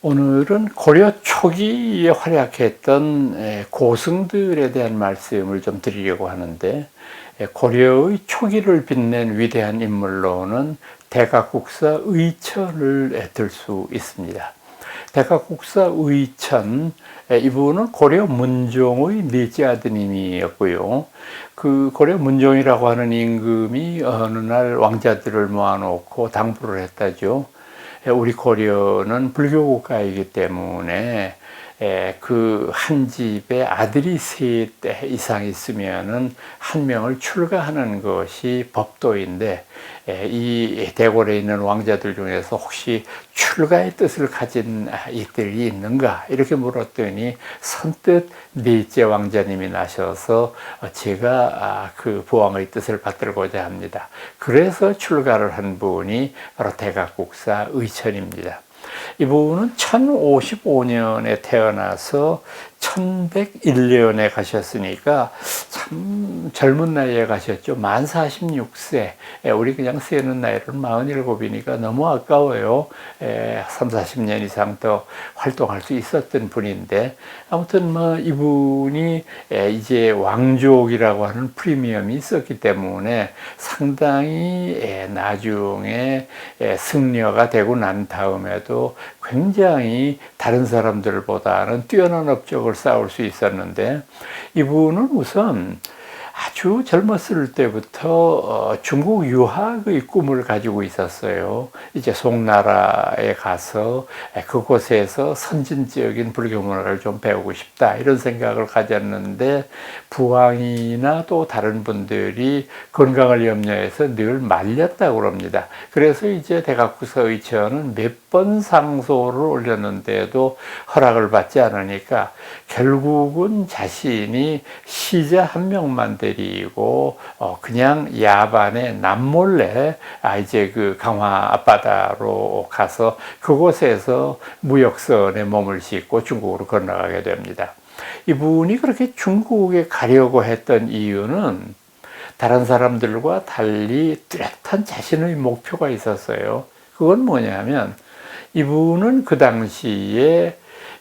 오늘은 고려 초기에 활약했던 에, 고승들에 대한 말씀을 좀 드리려고 하는데 에, 고려의 초기를 빛낸 위대한 인물로는 대각국사 의천을 들 수 있습니다. 대각국사 의천 에, 이분은 고려 문종의 넷째 아드님이었고요. 그 고려 문종이라고 하는 임금이 어느 날 왕자들을 모아놓고 당부를 했다죠. 우리 고려는 불교 국가이기 때문에 그 한 집에 아들이 세 이상 있으면은 한 명을 출가하는 것이 법도인데 이 대궐에 있는 왕자들 중에서 혹시 출가의 뜻을 가진 이들이 있는가 이렇게 물었더니 선뜻 넷째 왕자님이 나셔서 제가 그 부왕의 뜻을 받들고자 합니다. 그래서 출가를 한 분이 바로 대각국사 의천입니다. 이분은 1055년에 태어나서 1101년에 가셨으니까 참 젊은 나이에 가셨죠. 만 46세. 우리 그냥 세는 나이를 47이니까 너무 아까워요. 3, 40년 이상 더 활동할 수 있었던 분인데 아무튼 뭐 이분이 이제 왕족이라고 하는 프리미엄이 있었기 때문에 상당히 나중에 승려가 되고 난 다음에도 굉장히 다른 사람들보다는 뛰어난 업적을 쌓을 수 있었는데 이분은 우선 아주 젊었을 때부터 어, 중국 유학의 꿈을 가지고 있었어요. 이제 송나라에 가서 그곳에서 선진적인 불교 문화를 좀 배우고 싶다 이런 생각을 가졌는데 부왕이나 또 다른 분들이 건강을 염려해서 늘 말렸다고 합니다. 그래서 이제 대각구서 의 처는 몇 번 상소를 올렸는데도 허락을 받지 않으니까 결국은 자신이 시자 한 명만 데리고 어 그냥 야반에 남몰래 아 이제 그 강화 앞바다로 가서 그곳에서 무역선에 몸을 싣고 중국으로 건너가게 됩니다. 이분이 그렇게 중국에 가려고 했던 이유는 다른 사람들과 달리 뚜렷한 자신의 목표가 있었어요. 그건 뭐냐면 이분은 그 당시에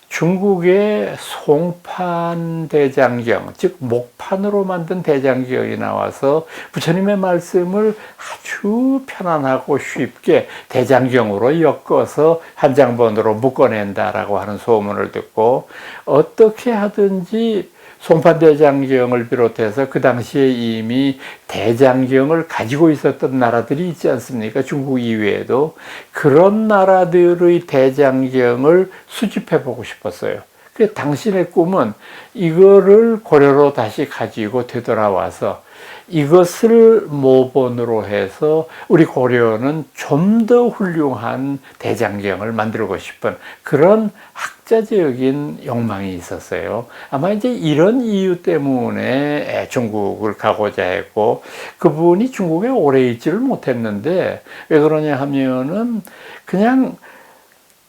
중국의 송판 대장경, 즉 목판으로 만든 대장경이 나와서 부처님의 말씀을 아주 편안하고 쉽게 대장경으로 엮어서 한 장본으로 묶어낸다라고 하는 소문을 듣고 어떻게 하든지 송판대장경을 비롯해서 그 당시에 이미 대장경을 가지고 있었던 나라들이 있지 않습니까? 중국 이외에도 그런 나라들의 대장경을 수집해 보고 싶었어요. 그 당신의 꿈은 이거를 고려로 다시 가지고 되돌아와서 이것을 모본으로 해서 우리 고려는 좀 더 훌륭한 대장경을 만들고 싶은 그런 학자적인 욕망이 있었어요. 아마 이제 이런 이유 때문에 중국을 가고자 했고 그분이 중국에 오래 있지를 못했는데 왜 그러냐 하면은 그냥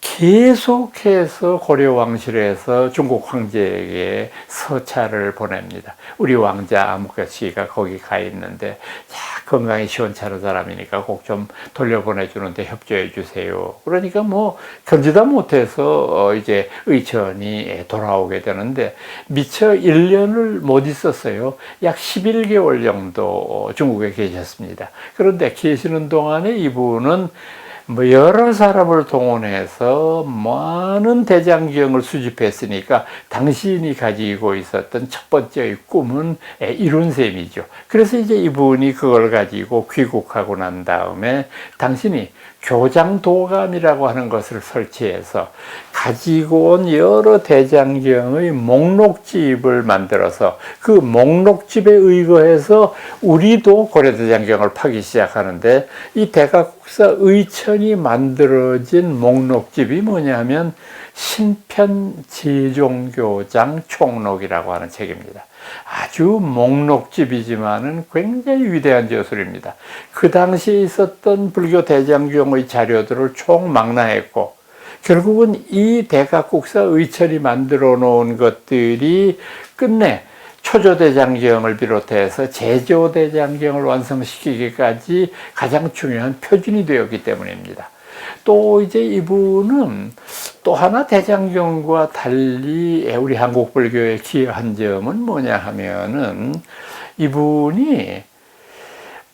계속해서 고려 왕실에서 중국 황제에게 서찰을 보냅니다. 우리 왕자 아무개 씨가 거기 가 있는데 자, 건강이 시원찮은 사람이니까 꼭 좀 돌려보내주는데 협조해 주세요. 그러니까 뭐 견디다 못해서 어 이제 의천이 돌아오게 되는데 미처 1년을 못 있었어요. 약 11개월 정도 중국에 계셨습니다. 그런데 계시는 동안에 이분은 뭐 여러 사람을 동원해서 많은 대장경을 수집했으니까 당신이 가지고 있었던 첫 번째의 꿈은 이룬 셈이죠. 그래서 이제 이분이 그걸 가지고 귀국하고 난 다음에 당신이 교장 도감이라고 하는 것을 설치해서 가지고 온 여러 대장경의 목록집을 만들어서 그 목록집에 의거해서 우리도 고려대장경을 파기 시작하는데 이 대각국사 의천이 만들어진 목록집이 뭐냐면 신편제종교장 총록이라고 하는 책입니다. 아주 목록집이지만은 굉장히 위대한 저술입니다. 그 당시에 있었던 불교 대장경의 자료들을 총망라했고 결국은 이 대각국사 의철이 만들어 놓은 것들이 끝내 초조대장경을 비롯해서 제조대장경을 완성시키기까지 가장 중요한 표준이 되었기 때문입니다. 또 이제 이분은 또 하나 대장경과 달리 우리 한국 불교에 기여한 점은 뭐냐 하면은 이분이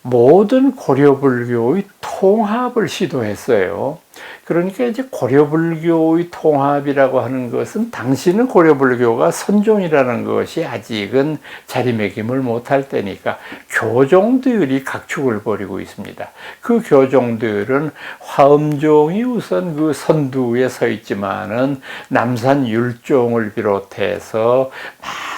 모든 고려 불교의 통합을 시도했어요. 그러니까 이제 고려 불교의 통합이라고 하는 것은 당시는 고려 불교가 선종이라는 것이 아직은 자리매김을 못할 때니까 교종들이 각축을 벌이고 있습니다. 그 교종들은 화엄종이 우선 그 선두에 서 있지만은 남산 율종을 비롯해서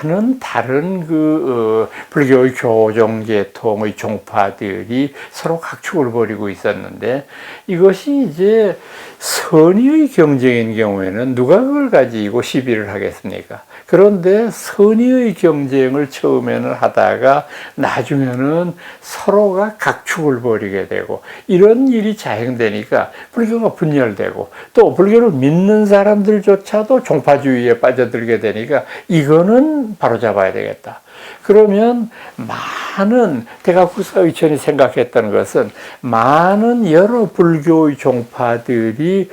많은 다른 그 어, 불교의 교종 계통의 종파들이 서로 각축을 벌이고 있었는데 이것이 이제 선의의 경쟁인 경우에는 누가 그걸 가지고 시비를 하겠습니까? 그런데 선의의 경쟁을 처음에는 하다가 나중에는 서로가 각축을 벌이게 되고 이런 일이 자행되니까 불교가 분열되고 또 불교를 믿는 사람들조차도 종파주의에 빠져들게 되니까 이거는 바로잡아야 되겠다. 그러면 많은 대각국사 의천이 생각했던 것은 많은 여러 불교의 종파들이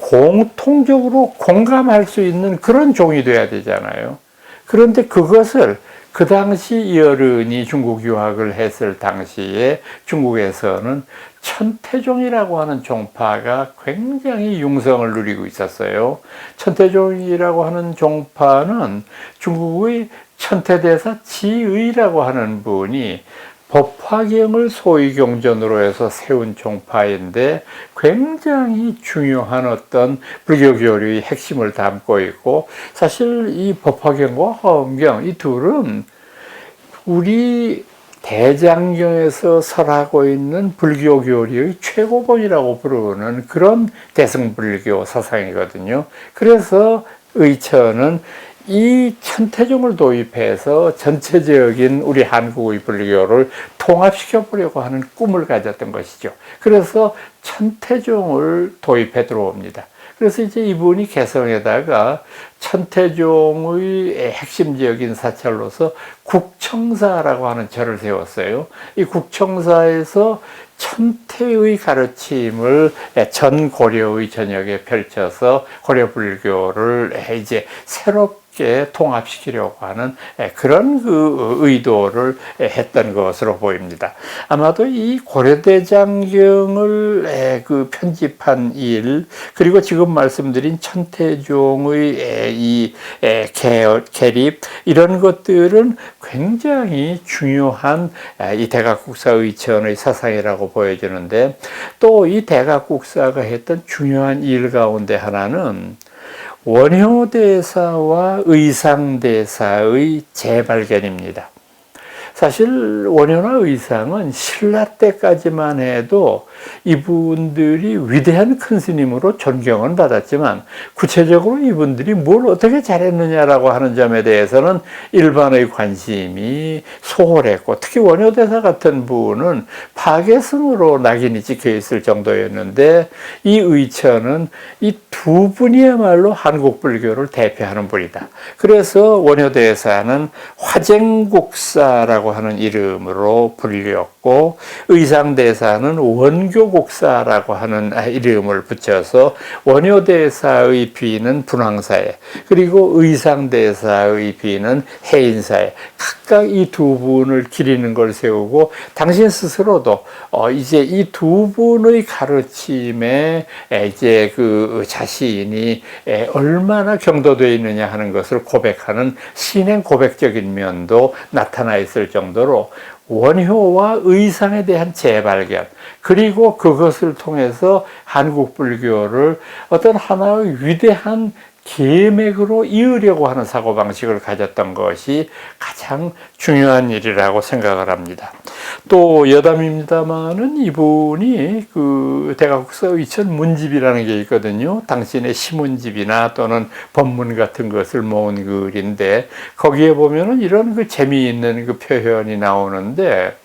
공통적으로 공감할 수 있는 그런 종이 돼야 되잖아요. 그런데 그것을 그 당시 이 어른이 중국 유학을 했을 당시에 중국에서는 천태종이라고 하는 종파가 굉장히 융성을 누리고 있었어요. 천태종이라고 하는 종파는 중국의 천태대사 지의라고 하는 분이 법화경을 소위경전으로 해서 세운 종파인데 굉장히 중요한 어떤 불교 교류의 핵심을 담고 있고 사실 이 법화경과 화엄경 이 둘은 우리 대장경에서 설하고 있는 불교 교리의 최고본이라고 부르는 그런 대승불교 사상이거든요. 그래서 의처는 이 천태종을 도입해서 전체적인 우리 한국의 불교를 통합시켜 보려고 하는 꿈을 가졌던 것이죠. 그래서 천태종을 도입해 들어옵니다. 그래서 이제 이분이 개성에다가 천태종의 핵심적인 사찰로서 국청사라고 하는 절을 세웠어요. 이 국청사에서 천태의 가르침을 전 고려의 전역에 펼쳐서 고려 불교를 이제 새롭게 통합시키려고 하는 그런 그 의도를 했던 것으로 보입니다. 아마도 이 고려대장경을 그 편집한 일 그리고 지금 말씀드린 천태종의 이 개립 이런 것들은 굉장히 중요한 이 대각국사의천의 사상이라고 보여지는데 또 이 대각국사가 했던 중요한 일 가운데 하나는 원효대사와 의상대사의 재발견입니다. 사실 원효나 의상은 신라 때까지만 해도 이분들이 위대한 큰 스님으로 존경은 받았지만 구체적으로 이분들이 뭘 어떻게 잘했느냐라고 하는 점에 대해서는 일반의 관심이 소홀했고 특히 원효대사 같은 분은 파괴승으로 낙인이 찍혀 있을 정도였는데 이 의처는 이두 분이야말로 한국 불교를 대표하는 분이다. 그래서 원효대사는 화쟁국사라고 하는 이름으로 불 렸고 의상대사는 원교국사라고 하는 이름을 붙여서 원효대사의 비는 분황사에 그리고 의상대사의 비는 해인사에 각각 이 두 분을 기리는 걸 세우고 당신 스스로도 어 이제 이 두 분의 가르침에 이제 그 자신이 얼마나 경도되어 있느냐 하는 것을 고백하는 신행 고백적인 면도 나타나 있을 정도로 원효와 의상에 대한 재발견 그리고 그것을 통해서 한국 불교를 어떤 하나의 위대한 계맥으로 이으려고 하는 사고방식을 가졌던 것이 가장 중요한 일이라고 생각을 합니다. 또 여담입니다만은 이분이 그 대각국사 의천 문집이라는 게 있거든요. 당신의 시문집이나 또는 법문 같은 것을 모은 글인데 거기에 보면은 이런 그 재미있는 그 표현이 나오는데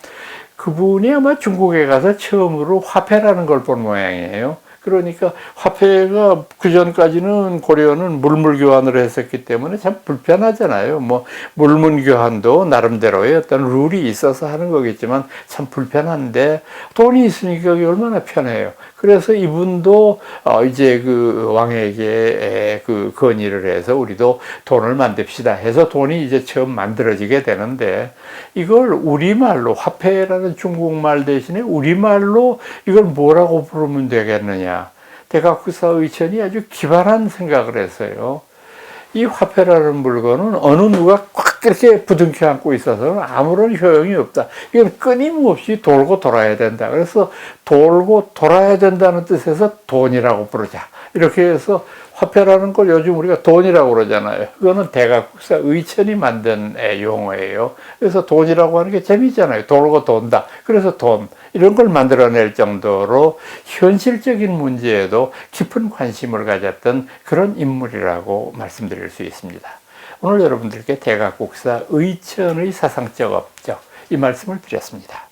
그분이 아마 중국에 가서 처음으로 화폐라는 걸 본 모양이에요. 그러니까 화폐가 그 전까지는 고려는 물물 교환을 했었기 때문에 참 불편하잖아요. 뭐 물문 교환도 나름대로의 어떤 룰이 있어서 하는 거겠지만 참 불편한데 돈이 있으니까 얼마나 편해요. 그래서 이분도 어 이제 그 왕에게 그 건의를 해서 우리도 돈을 만듭시다 해서 돈이 이제 처음 만들어지게 되는데 이걸 우리말로 화폐라는 중국말 대신에 우리말로 이걸 뭐라고 부르면 되겠느냐. 대각구사 의천이 아주 기발한 생각을 했어요. 이 화폐라는 물건은 어느 누가 꽉 이렇게 부둥켜 안고 있어서는 아무런 효용이 없다. 이건 끊임없이 돌고 돌아야 된다. 그래서 돌고 돌아야 된다는 뜻에서 돈이라고 부르자. 이렇게 해서 화폐라는 걸 요즘 우리가 돈이라고 그러잖아요. 그거는 대각국사 의천이 만든 애 용어예요. 그래서 돈이라고 하는 게 재미있잖아요. 돌고 돈다. 그래서 돈. 이런 걸 만들어낼 정도로 현실적인 문제에도 깊은 관심을 가졌던 그런 인물이라고 말씀드릴 수 있습니다. 오늘 여러분들께 대각국사 의천의 사상적 업적 이 말씀을 드렸습니다.